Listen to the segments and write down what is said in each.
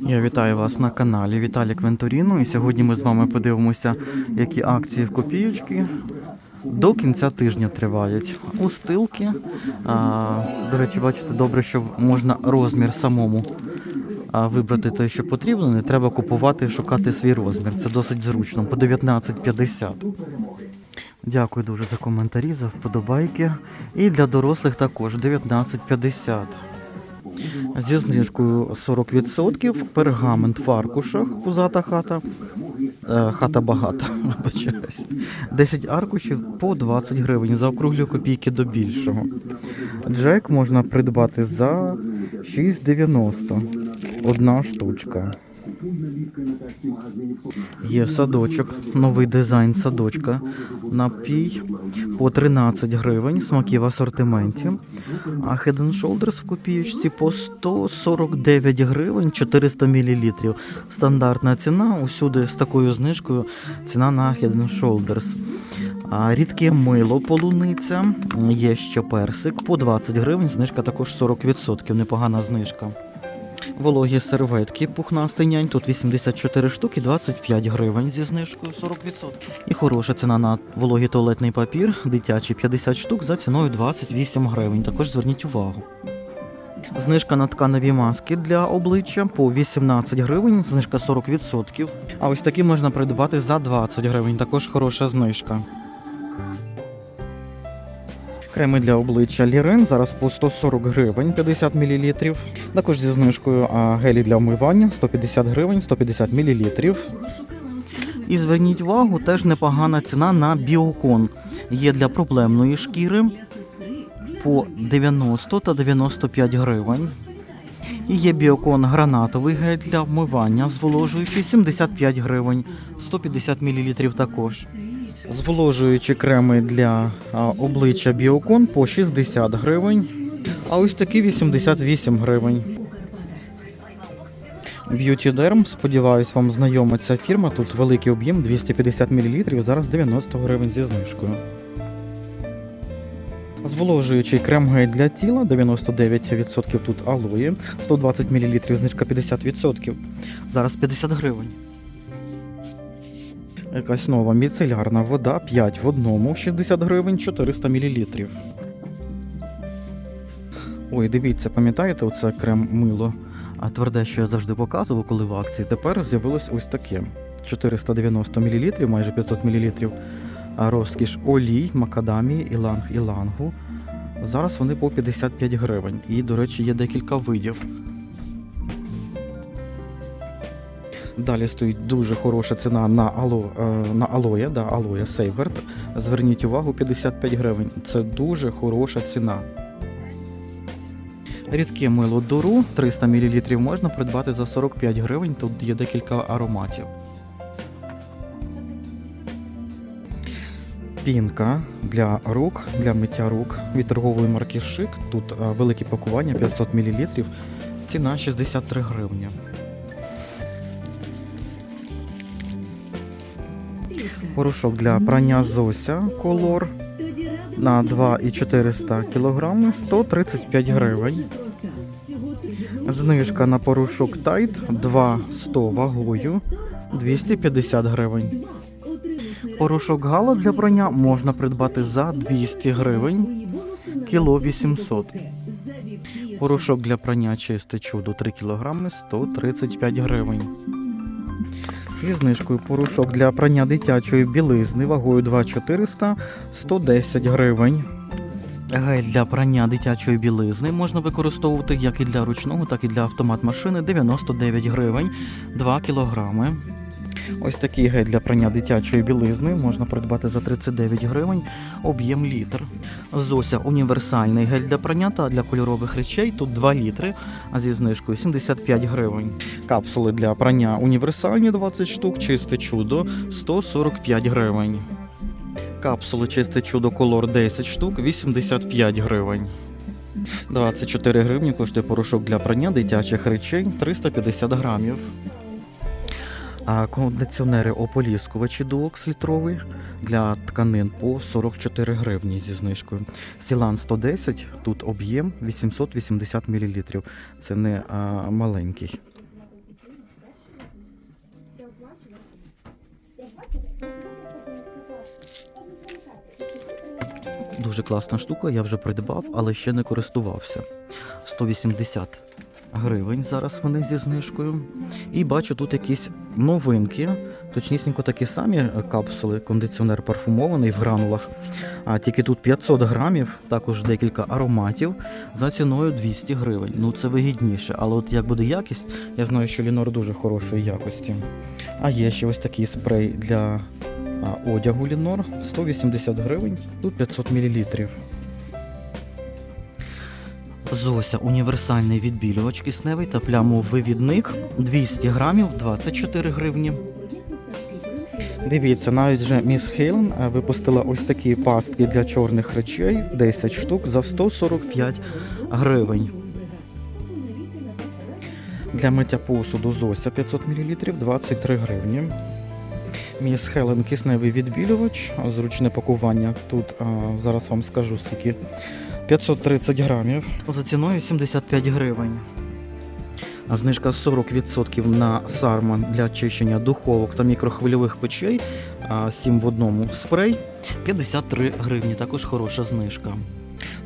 Я вітаю вас на каналі Віталік Венторіно. І сьогодні ми з вами подивимося, які акції в копійочки до кінця тижня тривають. Устилки. А, до речі, бачите, добре, що можна розмір самому вибрати те, що потрібно. Не треба купувати і шукати свій розмір. Це досить зручно. По 19,50. Дякую дуже за коментарі, за вподобайки. І для дорослих також 19,50. Зі знижкою 40% пергамент в аркушах, пузата хата. Е, хата багата, вибачаюсь. 10 аркушів по 20 гривень. Заокруглюю копійки до більшого. Джек можна придбати за 6,90. Одна штучка. Є садочок, новий дизайн садочка. Напій по 13 гривень, смаки в асортименті. А Head and Shoulders в копійочці по 149 гривень 400 мл. Стандартна ціна усюди з такою знижкою. Ціна на Head and Shoulders. А рідке мило полуниця, є ще персик по 20 гривень, знижка також 40%, непогана знижка. Вологі серветки пухнастий нянь, тут 84 штуки, 25 гривень зі знижкою 40%. І хороша ціна на вологий туалетний папір, дитячий 50 штук за ціною 28 гривень. Також зверніть увагу. Знижка на тканеві маски для обличчя по 18 гривень, знижка 40%. А ось такі можна придбати за 20 гривень, також хороша знижка. Креми для обличчя Лірен зараз по 140 гривень 50 мл. Також зі знижкою гелі для вмивання 150 гривень 150 мл. І зверніть увагу, теж непогана ціна на біокон. Є для проблемної шкіри по 90 та 95 гривень. І є біокон гранатовий гель для вмивання, зволожуючий 75 гривень, 150 мл також. Зволожуючі креми для обличчя біокон по 60 гривень, а ось такі 88 гривень. Beauty Derm, сподіваюсь, вам знайома ця фірма. Тут великий об'єм 250 мл, зараз 90 гривень зі знижкою. Зволожуючий крем-гель для тіла 99% тут алої, 120 мл, знижка 50%. Зараз 50 гривень. Якась нова міцелярна вода 5 в одному, 60 гривень, 400 мл. Ой, дивіться, пам'ятаєте, оце крем мило? А тверде, що я завжди показував, коли в акції. Тепер з'явилось ось таке: 490 мл, майже 500 мл. А розкіш олій, макадамії, іланг ілангу. Зараз вони по 55 гривень. І, до речі, є декілька видів. Далі стоїть дуже хороша ціна на ало, е, на алоє, да, алоє Сейверт. Зверніть увагу, 55 гривень. Це дуже хороша ціна. Рідке мило дуру 300 мл можна придбати за 45 гривень. Тут є декілька ароматів. Пінка для рук, для миття рук від торгової марки Шик. Тут е, велике пакування 500 мл. Ціна 63 гривні. Порошок для прання Зося Колор на 2,400 кг 135 гривень. Знижка на порошок Тайт 2,100 вагою 250 гривень. Порошок Гала для прання можна придбати за 200 гривень кіло 800. Порошок для прання чисте чудо 3 кг 135 гривень. Зі знижкою порошок для прання дитячої білизни вагою 2,400 110 гривень. Гель для прання дитячої білизни можна використовувати як і для ручного, так і для автомат машини 99 гривень 2 кілограми. Ось такий гель для прання дитячої білизни можна придбати за 39 гривень, об'єм літр. Зося універсальний гель для прання та для кольорових речей тут 2 літри, а зі знижкою 75 гривень. Капсули для прання універсальні 20 штук, чисте чудо 145 гривень. Капсули чисте чудо колор 10 штук 85 гривень. 24 гривні коштує порошок для прання дитячих речей 350 грамів. Кондиціонери ополіскувачі Duox літровий для тканин по 44 гривні зі знижкою. Сілан 110, тут об'єм 880 мл. Це не а, маленький. Дуже класна штука, я вже придбав, але ще не користувався. 180 гривень зараз вони зі знижкою. І бачу тут якісь новинки, точнісінько такі самі капсули, кондиціонер парфумований в гранулах. А тільки тут 500 грамів, також декілька ароматів за ціною 200 гривень. Ну це вигідніше, але от як буде якість, я знаю, що Лінор дуже хорошої якості. А є ще ось такий спрей для одягу Лінор 180 гривень, тут 500 мл. Зося універсальний відбілювач кисневий та плямовивідник 200 грамів 24 гривні. Дивіться, навіть вже міс Хейлен е, випустила ось такі пастки для чорних речей 10 штук за 145 гривень. Для миття посуду Зося 500 мл 23 гривні. Міс Хелен кисневий відбілювач, зручне пакування. Тут а, зараз вам скажу скільки. 530 грамів. За ціною 75 гривень. А знижка 40% на сарман для очищення духовок та мікрохвильових печей. а, 7 в одному спрей. 53 гривні. Також хороша знижка.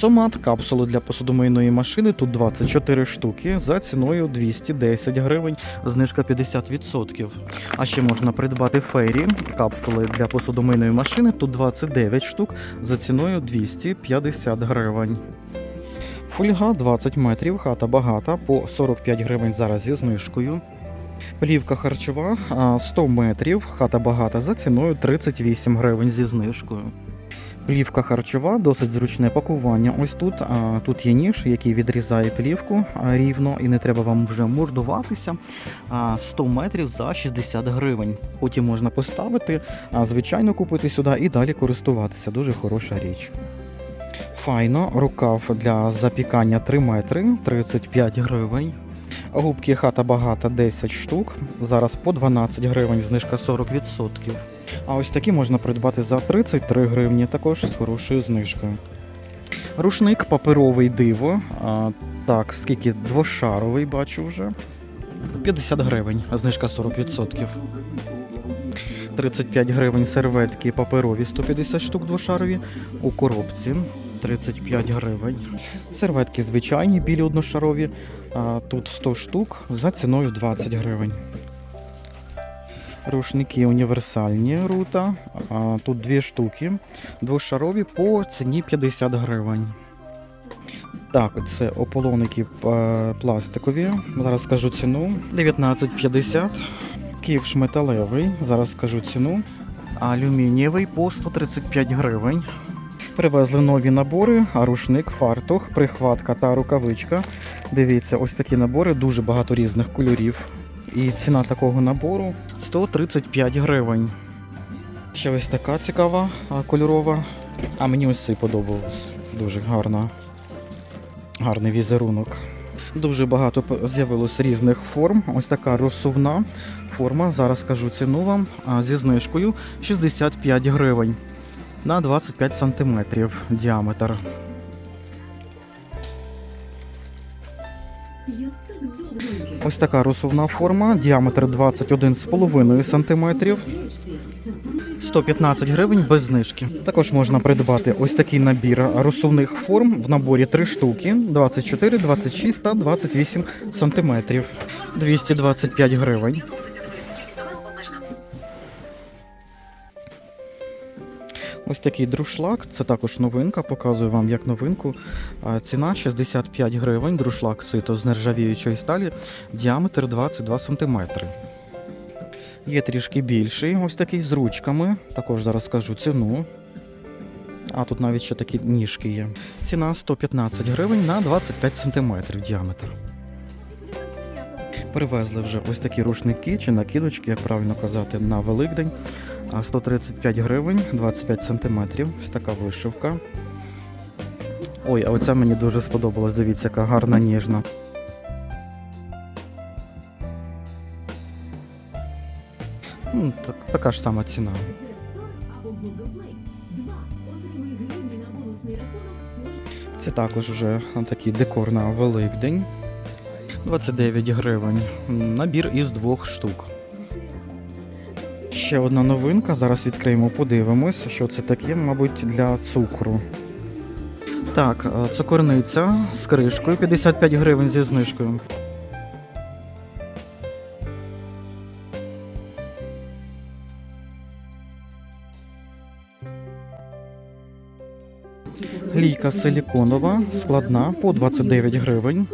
Сомат капсули для посудомийної машини. Тут 24 штуки за ціною 210 гривень. Знижка 50%. А ще можна придбати фейрі капсули для посудомийної машини. Тут 29 штук за ціною 250 гривень. Фольга 20 метрів, хата багата по 45 гривень зараз зі знижкою. Плівка харчова 100 метрів, хата багата за ціною 38 гривень зі знижкою. Плівка харчова, досить зручне пакування. Ось тут. Тут є ніж, який відрізає плівку рівно, і не треба вам вже мордуватися. А, 100 метрів за 60 гривень. Потім можна поставити, звичайно купити сюди і далі користуватися. Дуже хороша річ. Файно, рукав для запікання 3 метри, 35 гривень. Губки хата багата 10 штук. Зараз по 12 гривень, знижка 40%. А ось такі можна придбати за 33 гривні, також з хорошою знижкою. Рушник паперовий диво. А, так, скільки двошаровий бачу вже. 50 гривень, а знижка 40%. 35 гривень серветки паперові 150 штук двошарові у коробці. 35 гривень. Серветки звичайні, білі одношарові. А, тут 100 штук за ціною 20 гривень. Рушники універсальні рута. Тут дві штуки. Двошарові по ціні 50 гривень. Так, це ополонники е, пластикові. Зараз скажу ціну. 19,50. Ківш металевий. Зараз скажу ціну. Алюмінієвий по 135 гривень. Привезли нові набори, а рушник, фартух, прихватка та рукавичка. Дивіться, ось такі набори, дуже багато різних кольорів. І ціна такого набору 135 гривень. Ще ось така цікава, кольорова. А мені ось цей подобався. Дуже гарна. Гарний візерунок. Дуже багато з'явилось різних форм. Ось така розсувна форма. Зараз скажу ціну вам зі знижкою 65 гривень на 25 сантиметрів діаметр. Ось така розсувна форма, діаметр 21,5 см. 115 гривень без знижки. Також можна придбати ось такий набір розсувних форм в наборі 3 штуки 24, 26 та 28 см. 225 гривень. Ось такий друшлак, це також новинка, показую вам як новинку. Ціна 65 гривень, друшлак сито з нержавіючої сталі, діаметр 22 см. Є трішки більший, ось такий з ручками. Також зараз скажу ціну. А тут навіть ще такі ніжки є. Ціна 115 гривень на 25 см діаметр. Привезли вже ось такі рушники чи накидочки, як правильно казати, на Великдень. А 135 гривень, 25 сантиметрів. Ось така вишивка. Ой, а оця мені дуже сподобалась. Дивіться, яка гарна ніжна. Так, така ж сама ціна. Це також вже такий декор на Великдень. 29 гривень. Набір із двох штук. Ще одна новинка. Зараз відкриємо, подивимось, що це таке, мабуть, для цукру. Так, е, цукорниця з кришкою 55 гривень зі знижкою. Лійка силіконова, складна по 29 гривень.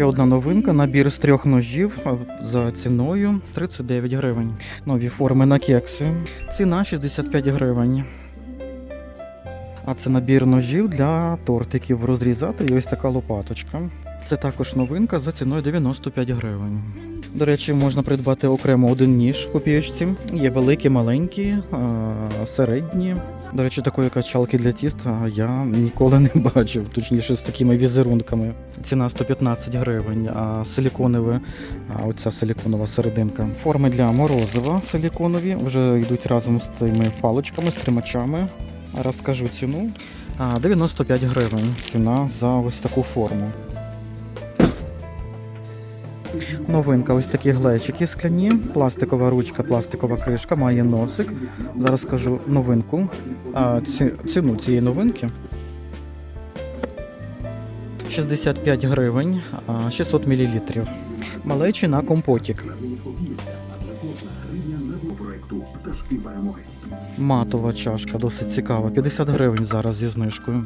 Ще одна новинка, набір з трьох ножів за ціною 39 гривень. Нові форми на кекси. Ціна 65 гривень. А це набір ножів для тортиків розрізати і ось така лопаточка. Це також новинка за ціною 95 гривень. До речі, можна придбати окремо один ніж в копієчці. Є великі, маленькі, середні. До речі, такої качалки для тіста я ніколи не бачив, точніше з такими візерунками. Ціна 115 гривень, а силіконове, а оця силіконова серединка. Форми для морозива силіконові вже йдуть разом з цими паличками, з тримачами. Розкажу ціну. 95 гривень ціна за ось таку форму. Новинка, ось такі глечики скляні, пластикова ручка, пластикова кришка, має носик. Зараз скажу новинку. А, ці, ціну цієї новинки. 65 гривень, 600 мл. Малечі на компотік. Матова чашка, досить цікава. 50 гривень зараз зі знижкою.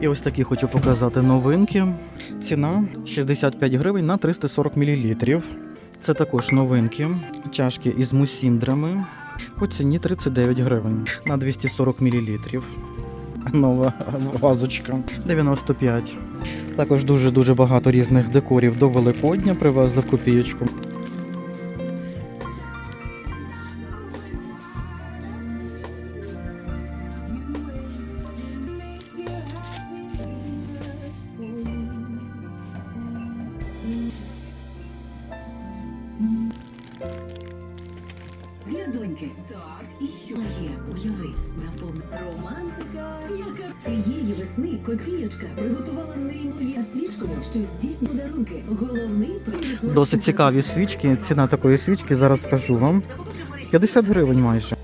І ось такі хочу показати новинки. Ціна 65 гривень на 340 мл. Це також новинки. Чашки із мусіндрами. По ціні 39 гривень на 240 мл. Нова вазочка 95. Також дуже-дуже багато різних декорів до Великодня привезли в копієчку. Так, і що є? Уяви, наповну романтика. Яка цієї весни копієчка приготувала неймовірну свічку, що здійснює подарунки. Головний приз Досить цікаві свічки. Ціна такої свічки зараз скажу вам. 50 гривень майже.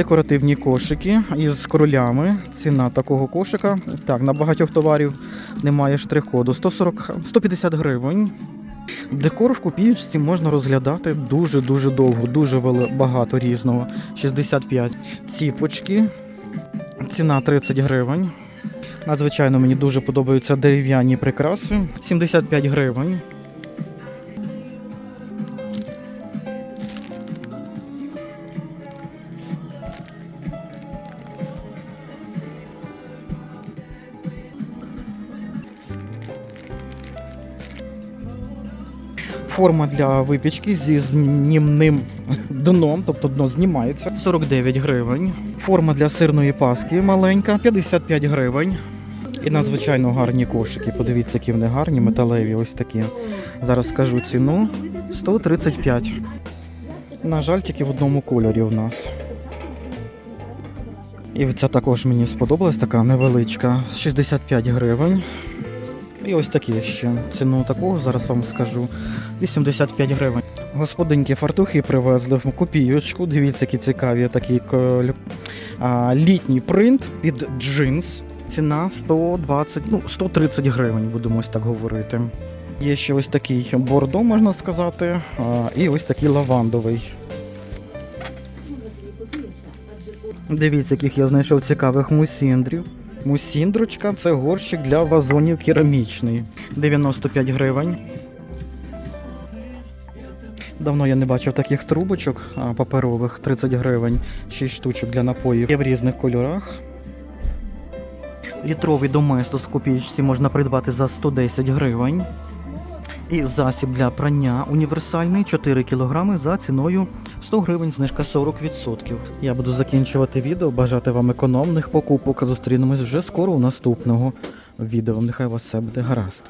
Декоративні кошики із королями. Ціна такого кошика. Так, на багатьох товарів немає штрих-коду. 140, 150 гривень. Декор в копієчці можна розглядати дуже-дуже довго, дуже багато різного. 65. Ціпочки. Ціна 30 гривень. Надзвичайно мені дуже подобаються дерев'яні прикраси. 75 гривень. Форма для випічки зі знімним дном, тобто дно знімається 49 гривень. Форма для сирної паски маленька 55 гривень. І надзвичайно гарні кошики. Подивіться, які вони гарні, металеві, ось такі. Зараз скажу ціну 135. На жаль, тільки в одному кольорі в нас. І ця також мені сподобалась, така невеличка. 65 гривень. І ось такі ще. Ціну такого зараз вам скажу. 85 гривень. Господинки фартухи привезли в копійочку. Дивіться, які цікаві такий літній принт під джинс. Ціна 120, ну 130 гривень, будемо ось так говорити. Є ще ось такий бордо, можна сказати, і ось такий лавандовий. Дивіться, яких я знайшов цікавих мусіндрів. Мусіндрочка це горщик для вазонів керамічний. 95 гривень. Давно я не бачив таких трубочок паперових 30 гривень, 6 штучок для напоїв. Є в різних кольорах. Літровий доместос з копійці можна придбати за 110 гривень. І засіб для прання універсальний 4 кг за ціною 100 гривень, знижка 40%. Я буду закінчувати відео, бажати вам економних покупок. Зустрінемось вже скоро у наступного відео. Нехай вас все буде гаразд.